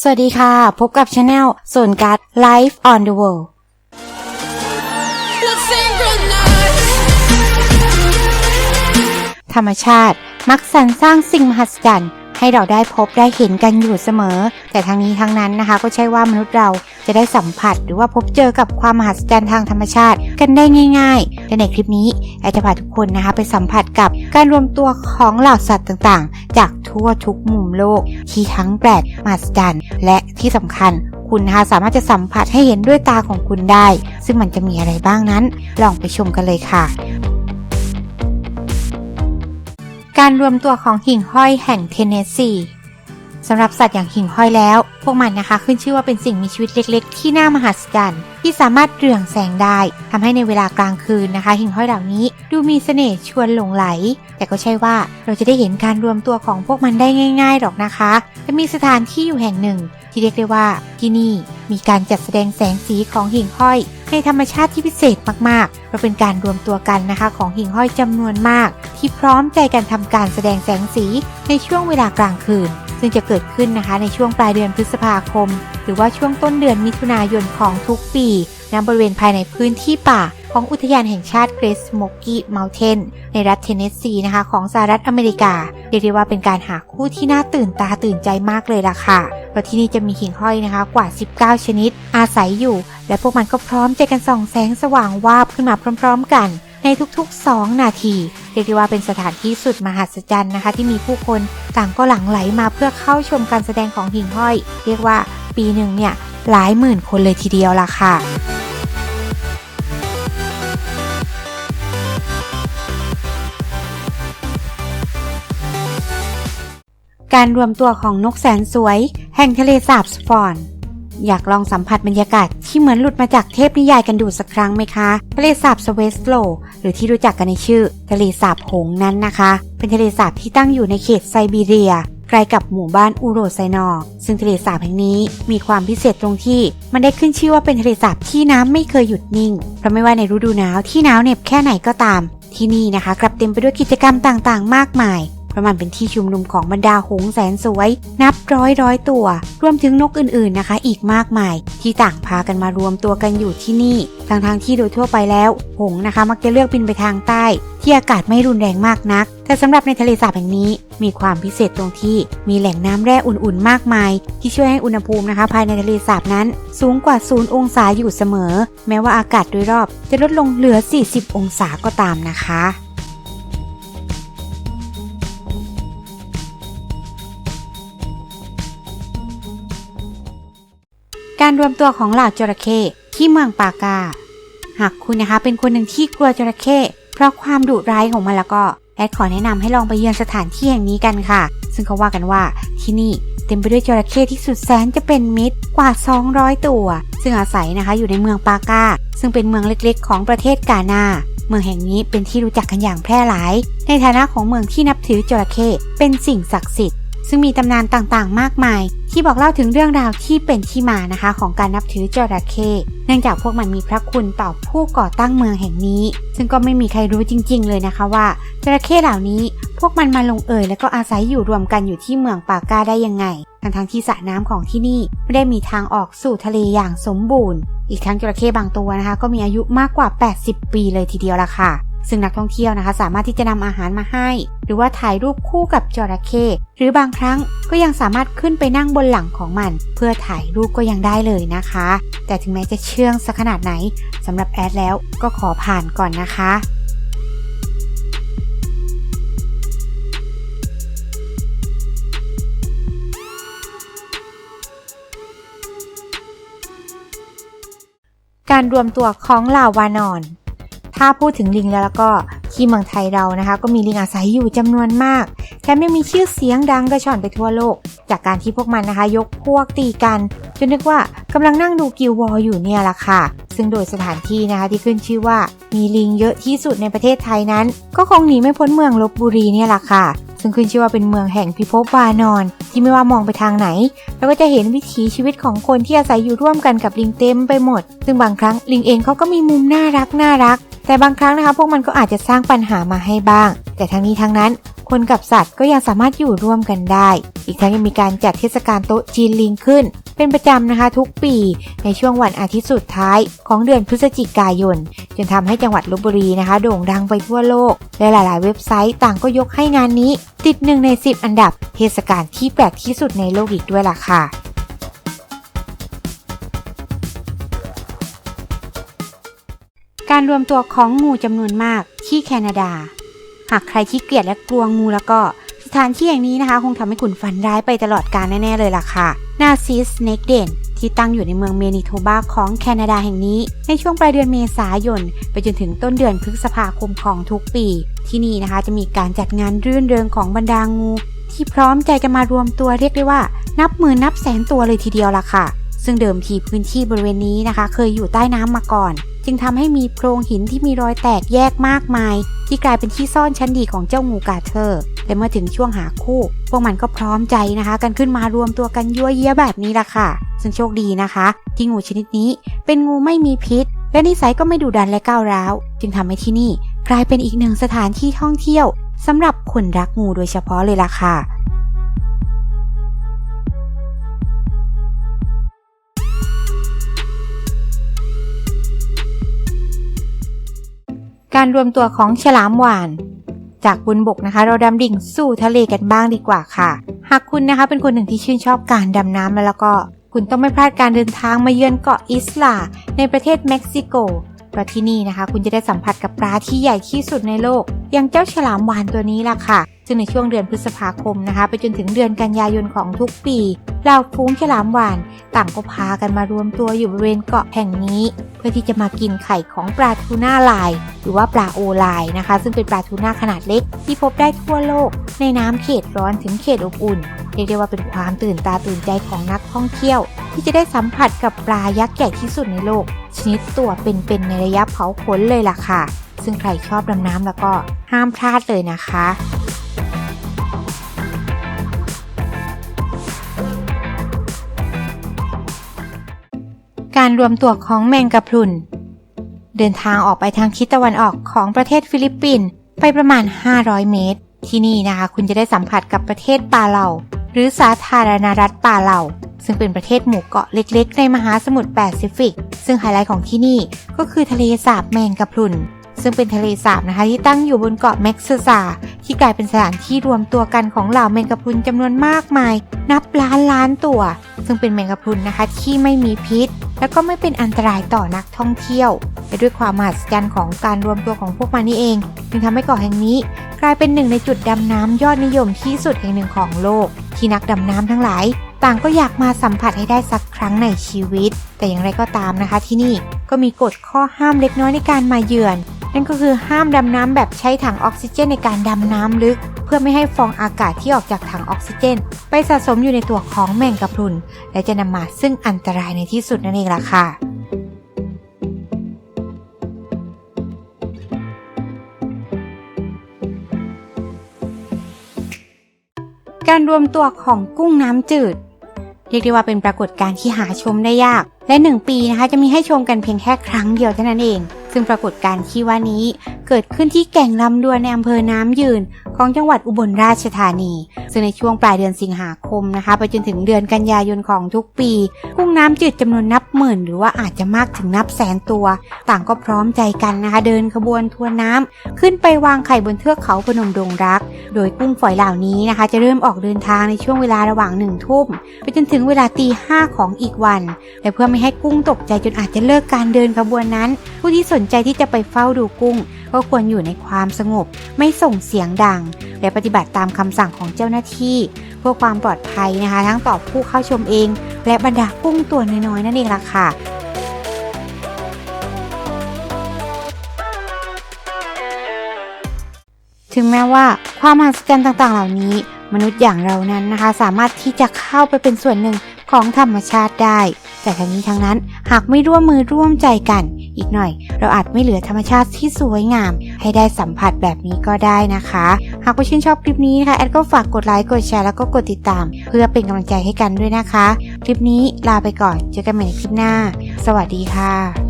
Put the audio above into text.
สวัสดีค่ะ พบกับช anel ส่วนการ Life on the World ธรรมชาติมักสรรสร้างสิ่งมหัศจรรย์ ให้เราได้พบได้เห็นกันอยู่เสมอ แต่ทั้งนี้ทั้งนั้นนะคะ ก็ใช่ว่ามนุษย์เราจะได้สัมผัส หรือว่าพบเจอกับความมหัศจรรย์ทางธรรมชาติ กันได้ง่ายๆและในคลิปนี้แอดจะพาทุกคนนะคะ ไปสัมผัสกับการรวมตัวของเหล่าสัตว์ต่างๆ จากทั่วทุกมุมโลก ที่ทั้งแปลกมหัศจรรย์และที่สำคัญคุณนะคะสามารถจะสัมผัสให้เห็นด้วยตาของคุณได้ ซึ่งมันจะมีอะไรบ้างนั้น ลองไปชมกันเลยค่ะ การรวมตัวของหิ่งห้อยแห่งเทนเนสซีสำหรับสัตว์อย่างหิ่งห้อยแล้ว พวกมันนะคะขึ้นชื่อว่าเป็นสิ่งมีชีวิตเล็กๆ ที่น่ามหัศจรรย์ที่สามารถเรืองแสงได้ทำให้ในเวลากลางคืนนะคะ หิ่งห้อยเหล่านี้ดูมีเสน่ห์ชวนหลงไหล แต่ก็ใช่ว่าเราจะได้เห็นการรวมตัวของพวกมันได้ง่าย ๆ หรอกนะคะจะมีสถานที่อยู่แห่งหนึ่ง ที่เรียกได้ว่าที่นี่มีการจัดแสดงแสงสีของหิ่งห้อย ในธรรมชาติที่พิเศษมากๆเราเป็นการรวมตัวกันนะคะ ของหิ่งห้อยจำนวนมาก ที่พร้อมใจกันทำการแสดงแสงสีในช่วงเวลากลางคืน ซึ่งจะเกิดขึ้นนะคะในช่วงปลายเดือนพฤษภาคม หรือว่าช่วงต้นเดือนมิถุนายนของทุกปีณบริเวณภายในพื้นที่ป่า ของอุทยานแห่งชาติเกรสโมกี้เมลเทนในรัฐเทนเนสซีนะคะของสหรัฐอเมริกา เรียกได้ว่าเป็นการหาคู่ที่น่าตื่นตาตื่นใจมากเลยล่ะค่ะเพราะที่นี่จะมีหิ่งห้อยนะคะกว่า 19 ชนิด อาศัยอยู่ และพวกมันก็พร้อมใจกันส่องแสงสว่างวาบขึ้นมาพร้อม ๆ กันในทุกๆ 2 นาที เรียกได้ว่าเป็นสถานที่สุดมหัศจรรย์นะคะ ที่มีผู้คนต่างก็หลั่งไหลมาเพื่อเข้าชมการแสดงของหิ่งห้อย เรียกว่าปีหนึ่งเนี่ยหลายหมื่นคนเลยทีเดียวล่ะค่ะ การรวมตัวของนกแสนสวย แห่งทะเลสาบสฟอนอยากลองสัมผัสบรรยากาศที่เหมือนหลุดมาจากเทพนิยายกันดูสักครั้งไหมคะ ทะเลสาบสเวสโล หรือที่รู้จักกันในชื่อ ทะเลสาบหงนั้นนะคะ เป็นทะเลสาบที่ตั้งอยู่ในเขตไซบีเรียใกล้กับหมู่บ้านอูโรไซนอ ซึ่งทะเลสาบแห่งนี้มีความพิเศษตรงที่ มันได้ขึ้นชื่อว่าเป็นทะเลสาบที่น้ำไม่เคยหยุดนิ่ง เพราะไม่ว่าในฤดูหนาวที่หนาวเหน็บแค่ไหนก็ตาม ที่นี่นะคะ กลับเต็มไปด้วยกิจกรรมต่างๆ มากมาย ราะมันเป็นที่ชุมนุมของบรรดาหงส์แสนสวย นับร้อยร้อยตัว รวมถึงนกอื่นๆนะคะ อีกมากมาย ที่ต่างพากันมารวมตัวกันอยู่ที่นี่ทั้งทางๆที่โดยทั่วไปแล้ว หงส์นะคะ มักจะเลือกบินไปทางใต้ ที่อากาศไม่รุนแรงมากนัก แต่สำหรับในทะเลสาบแห่งนี้ มีความพิเศษตรงที่มีแหล่งน้ำแร่อุ่นๆมากมาย ที่ช่วยให้อุณหภูมินะคะ ภายในทะเลสาบนั้น สูงกว่าศูนย์องศาอยู่เสมอ แม้ว่าอากาศโดยรอบ จะลดลงเหลือ 40 องศาก็ตามนะคะ การรวมตัวของเหล่าจระเข้ที่เมืองปากา หากคุณนะคะเป็นคนหนึ่งที่กลัวจระเข้เพราะความดุร้ายของมันแล้วก็แอดขอแนะนำให้ลองไปเยือนสถานที่แห่งนี้กันค่ะ ซึ่งเขาว่ากันว่าที่นี่เต็มไปด้วยจระเข้ที่สุดแสนจะเป็นมิตรกว่า 200 ตัว ซึ่งอาศัยนะคะอยู่ในเมืองปากา ซึ่งเป็นเมืองเล็กๆ ของประเทศกานาเมืองแห่งนี้เป็นที่รู้จักกันอย่างแพร่หลาย ในฐานะของเมืองที่นับถือจระเข้เป็นสิ่งศักดิ์สิทธิ์ ซึ่งมีตำนานต่างๆ มากมาย ที่บอกเล่าถึงเรื่องราวที่เป็นที่มานะคะ ของการนับถือจระเข้เนื่องจากพวกมันมีพระคุณต่อผู้ก่อตั้งเมืองแห่งนี้ ซึ่งก็ไม่มีใครรู้จริง ๆ เลยนะคะว่าจระเข้เหล่านี้ พวกมันมาลงเอยและก็อาศัยอยู่รวมกันอยู่ที่เมืองปาก้าได้ยังไงทั้งทงๆที่สระน้ำของที่นี่ไม่ได้มีทางออกสู่ทะเลอย่างสมบูรณ์ อีกทั้งจระเข้บางตัวนะคะ ก็มีอายุมากกว่า 80 ปีเลยทีเดียวละค่ะ ซึ่งนักท่องเที่ยวนะคะ สามารถที่จะนำอาหารมาให้ หรือว่าถ่ายรูปคู่กับจระเข้หรือบางครั้งก็ยังสามารถขึ้นไปนั่งบนหลังของมัน เพื่อถ่ายรูปก็ยังได้เลยนะคะ แต่ถึงแม้จะเชื่องสักขนาดไหนสำหรับแอดแล้วก็ขอผ่านก่อนนะคะการรวมตัวของลาวานอน ถ้าพูดถึงลิงแล้วแล้วก็ที่เมืองไทยเรานะคะ ก็มีลิงอาศัยอยู่จำนวนมากแถมยังมีชื่อเสียงดังกระชอนไปทั่วโลก จากการที่พวกมันนะคะ ยกพวกตีกัน จนนึกว่ากำลังนั่งดูกิววอลอยู่เนี่ยละค่ะ ซึ่งโดยสถานที่นะคะที่ขึ้นชื่อว่ามีลิงเยอะที่สุดในประเทศไทยนั้น ก็คงหนีไม่พ้นเมืองลบบุรีเนี่ยละค่ะ ซึ่งขึ้นชื่อว่าเป็นเมืองแห่งพิภพวานอน ที่ไม่ว่ามองไปทางไหน เราก็จะเห็นวิถีชีวิตของคนที่อาศัยอยู่ร่วมกันกับลิงเต็มไปหมด ซึ่งบางครั้งลิงเองเขาก็มีมุมน่ารักน่ารัก แต่บางครั้งนะคะพวกมันก็อาจจะสร้างปัญหามาให้บ้าง แต่ทั้งนี้ทั้งนั้น คนกับสัตว์ก็ยังสามารถอยู่ร่วมกันได้ อีกทั้งยังมีการจัดเทศกาลโต๊ะจีนลิงขึ้น เป็นประจำนะคะทุกปีในช่วงวันอาทิตย์สุดท้ายของเดือนพฤศจิกายน จนทำให้จังหวัดลบบุรีนะคะ โด่งดังไปทั่วโลก และหลาย ๆ เว็บไซต์ต่างก็ยกให้งานนี้ ติดหนึ่งใน 10 อันดับเทศกาลที่แปลกที่สุดในโลกอีกด้วยล่ะค่ะการรวมตัวของงูจำนวนมากที่แคนาดา หากใครที่เกลียดและกลัวงูแล้วก็สถานที่แห่งนี้นะคะ คงทำให้คุณฝันร้ายไปตลอดกาลแน่ ๆ เลยล่ะค่ะนาซิสเนกเดน ที่ตั้งอยู่ในเมืองเมนิโทบาของแคนาดาแห่งนี้ ในช่วงปลายเดือนเมษายน ไปจนถึงต้นเดือนพฤษภาคมของทุกปี ที่นี่นะคะจะมีการจัดงานรื่นเริงของบรรดางู ที่พร้อมใจกันมารวมตัวเรียกได้ว่า นับหมื่นนับแสนตัวเลยทีเดียวล่ะค่ะ ซึ่งเดิมทีพื้นที่บริเวณนี้นะคะ เคยอยู่ใต้น้ำมาก่อน จึงทำให้มีโพรงหินที่มีรอยแตกแยกมากมาย ที่กลายเป็นที่ซ่อนชั้นดีของเจ้างูกาเทอร์ แต่เมื่อถึงช่วงหาคู่ พวกมันก็พร้อมใจนะคะ กันขึ้นมารวมตัวกันยั่วเยี้ยแบบนี้ล่ะค่ะ ซึ่งโชคดีนะคะ ที่งูชนิดนี้เป็นงูไม่มีพิษ และนิสัยก็ไม่ดุดันและก้าวร้าว จึงทำให้ที่นี่กลายเป็นอีกหนึ่งสถานที่ท่องเที่ยวสำหรับคนรักงูโดยเฉพาะเลยล่ะค่ะการรวมตัวของฉลามหวาน จากบนบกนะคะ เราดำดิ่งสู่ทะเลกันบ้างดีกว่าค่ะ หากคุณนะคะเป็นคนหนึ่งที่ชื่นชอบการดำน้ำแล้วก็ คุณต้องไม่พลาดการเดินทางมาเยือนเกาะอิสลา ในประเทศเม็กซิโกเพราะที่นี่นะคะ คุณจะได้สัมผัสกับปลาที่ใหญ่ที่สุดในโลก อย่างเจ้าฉลามวานตัวนี้ล่ะค่ะ ซึ่งในช่วงเดือนพฤษภาคมนะคะ ไปจนถึงเดือนกันยายนของทุกปีเหล่าฟูงฉลามหวาน ต่างก็พากันมารวมตัวอยู่บริเวณเกาะแห่งนี้ เพื่อที่จะมากินไข่ของปลาทูน่าลาย หรือว่าปลาโอลายนะคะ ซึ่งเป็นปลาทูน่าขนาดเล็ก ที่พบได้ทั่วโลก ในน้ำเขตร้อนถึงเขตอบอุ่นเรียกได้ว่าเป็นความตื่นตาตื่นใจของนักท่องเที่ยว ที่จะได้สัมผัสกับปลายักษ์ใหญ่ที่สุดในโลก ชนิดตัวเป็นๆในระยะเผาขนเลยล่ะค่ะ ซึ่งใครชอบดำน้ำแล้วก็ห้ามพลาดเลยนะคะ การรวมตัวของแมงกะพรุน เดินทางออกไปทางทิศตะวันออกของประเทศฟิลิปปินส์ไปประมาณ 500 เมตร ที่นี่นะคะคุณจะได้สัมผัสกับประเทศปาเลาหรือสาธารณรัฐปาเลาซึ่งเป็นประเทศหมู่เกาะเล็กๆ ในมหาสมุทรแปซิฟิก ซึ่งไฮไลท์ของที่นี่ก็คือทะเลสาบแมงกะพรุน ซึ่งเป็นทะเลสาบนะคะที่ตั้งอยู่บนเกาะแม็กซ์ซาที่กลายเป็นสถานที่รวมตัวกันของเหล่าแมงกะพรุนจำนวนมากมาย นับล้านล้านตัว ซึ่งเป็นแมงกะพรุนนะคะที่ไม่มีพิษ แล้วก็ไม่เป็นอันตรายต่อนักท่องเที่ยว และด้วยความมหัศจรรย์ของการรวมตัวของพวกมันนี่เอง จึงทำให้เกาะแห่งนี้ กลายเป็นหนึ่งในจุดดำน้ำยอดนิยมที่สุดแห่งหนึ่งของโลก ที่นักดำน้ำทั้งหลาย ต่างก็อยากมาสัมผัสให้ได้สักครั้งในชีวิต แต่อย่างไรก็ตามนะคะ ที่นี่ก็มีกฎข้อห้ามเล็กน้อยในการมาเยือน นั่นก็คือห้ามดำน้ำแบบใช้ถังออกซิเจนในการดำน้ำลึก เพื่อไม่ให้ฟองอากาศที่ออกจากถังออกซิเจน ไปสะสมอยู่ในตัวของแมงกะพรุน และจะนำมาซึ่งอันตรายในที่สุดนั่นเองล่ะค่ะการรวมตัวของกุ้งน้ำจืด เรียกได้ว่าเป็นปรากฏการณ์ที่หาชมได้ยาก และหนึ่งปีนะคะจะมีให้ชมกันเพียงแค่ครั้งเดียวเท่านั้นเอง ซึ่งปรากฏการณ์ที่ว่านี้เกิดขึ้นที่แก่งลำดวนในอำเภอน้ำยืน ของจังหวัดอุบลราชธานี ซึ่งในช่วงปลายเดือนสิงหาคมนะคะ ไปจนถึงเดือนกันยายนของทุกปี กุ้งน้ำจืดจำนวนนับหมื่น หรือว่าอาจจะมากถึงนับแสนตัว ต่างก็พร้อมใจกันนะคะ เดินขบวนทวนน้ำขึ้นไปวางไข่บนเทือกเขาพนมดงรัก โดยกุ้งฝอยเหล่านี้นะคะ จะเริ่มออกเดินทางในช่วงเวลาระหว่างหนึ่งทุ่มไปจนถึงเวลาตีห้าของอีกวันและเพื่อไม่ให้กุ้งตกใจจนอาจจะเลิกการเดินขบวนนั้น ผู้ที่สนใจที่จะไปเฝ้าดูกุ้ง ก็ควรอยู่ในความสงบ ไม่ส่งเสียงดัง และปฏิบัติตามคำสั่งของเจ้าหน้าที่ เพื่อความปลอดภัยนะคะ ทั้งต่อผู้เข้าชมเอง และบรรดากุ้งตัวน้อยๆนั่นเองล่ะค่ะถึงแม้ว่าความมหัศจรรย์ต่างๆ เหล่านี้ มนุษย์อย่างเรานั้นนะคะ สามารถที่จะเข้าไปเป็นส่วนหนึ่งของธรรมชาติได้ แต่ทั้งนี้ทั้งนั้นหากไม่ร่วมมือร่วมใจกัน อีกหน่อย เราอาจไม่เหลือธรรมชาติที่สวยงาม ให้ได้สัมผัสแบบนี้ก็ได้นะคะ หากว่าชื่นชอบคลิปนี้นะคะแอดก็ฝากกดไลค์กดแชร์แล้วก็กดติดตาม เพื่อเป็นกำลังใจให้กันด้วยนะคะ คลิปนี้ลาไปก่อนเจอกันใหม่ในคลิปหน้า สวัสดีค่ะ